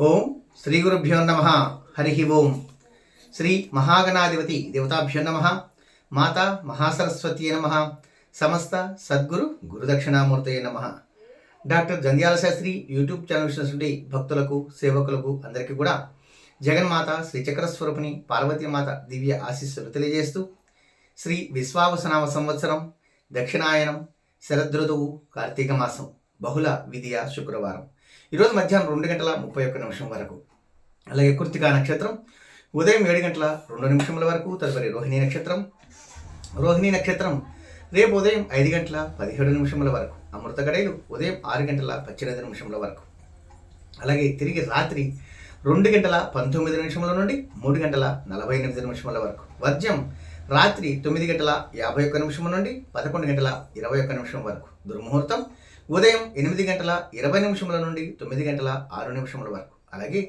ఓం శ్రీ గురుభ్యో నమ. హరి ఓం. శ్రీ మహాగణాధిపతి దేవతాభ్యో నమ. మాత మహాసరస్వతి నమ. సమస్త సద్గురు గురుదక్షిణామూర్తయ నమ. Doctor Jandhyala Shastri YouTube channel చూసినటువంటి భక్తులకు సేవకులకు అందరికీ కూడా జగన్మాత శ్రీచక్రస్వరూపిణి పార్వతీమాత దివ్య ఆశీస్సులు తెలియజేస్తూ శ్రీ విశ్వావసనామ సంవత్సరం దక్షిణాయనం శరదృతువు కార్తీక మాసం బహుళ విధియ శుక్రవారం. ఈరోజు మధ్యాహ్నం రెండు గంటల ముప్పై ఒక్క నిమిషం వరకు. అలాగే కృతికా నక్షత్రం ఉదయం ఏడు గంటల రెండు నిమిషముల వరకు తదుపరి రోహిణీ నక్షత్రం. రోహిణీ నక్షత్రం రేపు ఉదయం ఐదు గంటల పదిహేడు నిమిషముల వరకు. అమృత గడైలు ఉదయం ఆరు గంటల పద్దెనిమిది నిమిషముల వరకు. అలాగే తిరిగి రాత్రి రెండు గంటల పంతొమ్మిది నిమిషముల నుండి మూడు గంటల నలభై ఎనిమిది నిమిషముల వరకు. వర్జం రాత్రి తొమ్మిది గంటల యాభై ఒక్క నిమిషం నుండి పదకొండు గంటల ఇరవై ఒక్క నిమిషం వరకు. దుర్ముహూర్తం ఉదయం ఎనిమిది గంటల ఇరవై నిమిషముల నుండి తొమ్మిది గంటల ఆరు నిమిషముల వరకు. అలాగే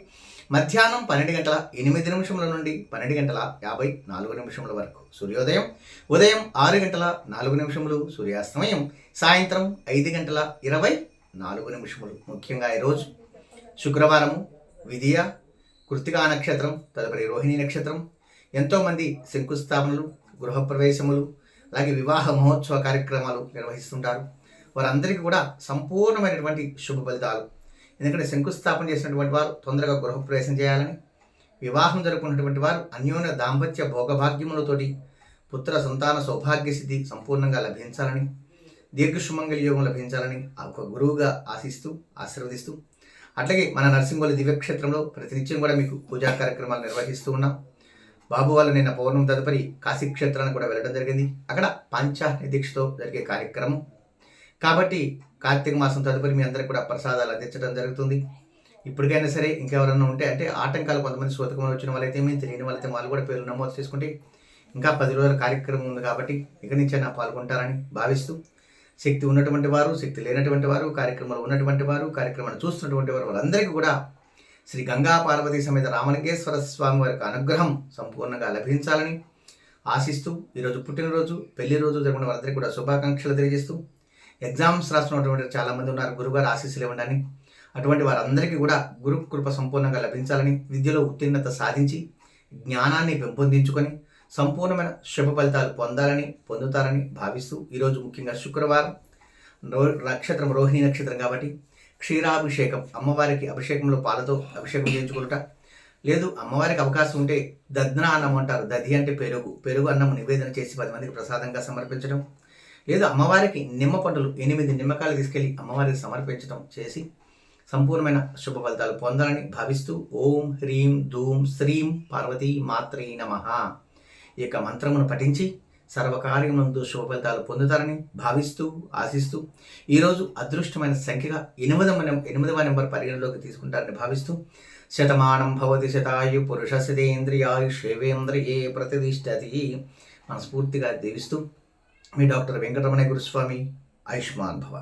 మధ్యాహ్నం పన్నెండు గంటల ఎనిమిది నిమిషముల నుండి పన్నెండు గంటల యాభై నాలుగు నిమిషముల వరకు. సూర్యోదయం ఉదయం ఆరు గంటల నాలుగు నిమిషములు సూర్యాస్తమయం. సాయంత్రం ఐదు గంటల ఇరవై నాలుగు నిమిషములు. ముఖ్యంగా ఈరోజు శుక్రవారము విధియ కృతికా నక్షత్రం తదుపరి రోహిణి నక్షత్రం ఎంతోమంది శంకుస్థాపనలు గృహప్రవేశములు అలాగే వివాహ మహోత్సవ కార్యక్రమాలు నిర్వహిస్తుంటారు. వారందరికీ కూడా సంపూర్ణమైనటువంటి శుభ ఫలితాలు. ఎందుకంటే శంకుస్థాపన చేసినటువంటి వారు తొందరగా గృహప్రవేశం చేయాలని వివాహం జరుపుకున్నటువంటి వారు అన్యోన్య దాంపత్య భోగభాగ్యములతోటి పుత్ర సంతాన సౌభాగ్య సిద్ధి సంపూర్ణంగా లభించాలని దీర్ఘసుమంగళ యోగం లభించాలని ఒక గురువుగా ఆశిస్తూ ఆశీర్వదిస్తూ అట్లాగే మన నరసింహుల దివ్యక్షేత్రంలో ప్రతినిత్యం కూడా మీకు పూజా కార్యక్రమాలు నిర్వహిస్తూ ఉన్నాం. బాబు వాళ్ళు నిన్న పౌర్ణం తదుపరి కాశీక్షేత్రానికి కూడా వెళ్ళడం జరిగింది. అక్కడ పంచాహ్ని దీక్షతో జరిగే కార్యక్రమం కాబట్టి కార్తీక మాసం తదుపరి మీ అందరికి కూడా ప్రసాదాలు అందించడం జరుగుతుంది. ఇప్పటికైనా సరే ఇంకెవరన్నా ఉంటే అంటే ఆటంకాలు కొంతమంది సోతకం వచ్చిన వాళ్ళైతే మేము తెలియని వాళ్ళైతే వాళ్ళు కూడా పేర్లు నమోదు చేసుకుంటే ఇంకా పది రోజుల కార్యక్రమం ఉంది కాబట్టి ఇక నుంచే పాల్గొంటారని భావిస్తూ శక్తి ఉన్నటువంటి వారు శక్తి లేనటువంటి వారు కార్యక్రమాలు ఉన్నటువంటి వారు కార్యక్రమాలు చూస్తున్నటువంటి వారు వాళ్ళందరికీ కూడా శ్రీ గంగా పార్వతీ సమేత రామలింగేశ్వర స్వామి వారికి అనుగ్రహం సంపూర్ణంగా లభించాలని ఆశిస్తూ ఈరోజు పుట్టినరోజు పెళ్ళి రోజు జరిగిన వారందరికీ కూడా శుభాకాంక్షలు తెలియజేస్తూ ఎగ్జామ్స్ రాస్తున్నటువంటి చాలామంది ఉన్నారు గురుగారు ఆశీస్సులు ఇవ్వండి. అటువంటి వారందరికీ కూడా గురు కృప సంపూర్ణంగా లభించాలని విద్యలో ఉత్తీర్ణత సాధించి జ్ఞానాన్ని పెంపొందించుకొని సంపూర్ణమైన శుభ ఫలితాలు పొందాలని పొందుతారని భావిస్తూ ఈరోజు ముఖ్యంగా శుక్రవారం రో నక్షత్రం రోహిణి నక్షత్రం కాబట్టి క్షీరాభిషేకం అమ్మవారికి అభిషేకంలో పాలతో అభిషేకం చేయించుకుంట లేదు అమ్మవారికి అవకాశం ఉంటే దద్న అన్నం అంటారు. దధి అంటే పెరుగు పెరుగు అన్నం నివేదన చేసి పది మందికి ప్రసాదంగా సమర్పించడం. లేదా అమ్మవారికి నిమ్మ పండులు ఎనిమిది నిమ్మకాయలు తీసుకెళ్ళి అమ్మవారికి సమర్పించడం చేసి సంపూర్ణమైన శుభ ఫలితాలు పొందాలని భావిస్తూ ఓం హ్రీం ధూం శ్రీం పార్వతీ మాత్రే నమ. ఈ యొక్క మంత్రమును పఠించి సర్వకార్యమునందు శుభ ఫలితాలు పొందుతారని భావిస్తూ ఆశిస్తూ ఈరోజు అదృష్టమైన సంఖ్యగా ఎనిమిదవ ఎనిమిదవ నెంబర్ పరిగణలోకి తీసుకుంటారని భావిస్తూ శతమానం భవతి శతాయు పురుష శతేంద్రియాయుషేవేంద్రియే ప్రతిష్టతి మనస్ఫూర్తిగా దీవిస్తూ మీ డాక్టర్ వెంకటరమణ గురుస్వామి ఆయుష్మాన్ భవ.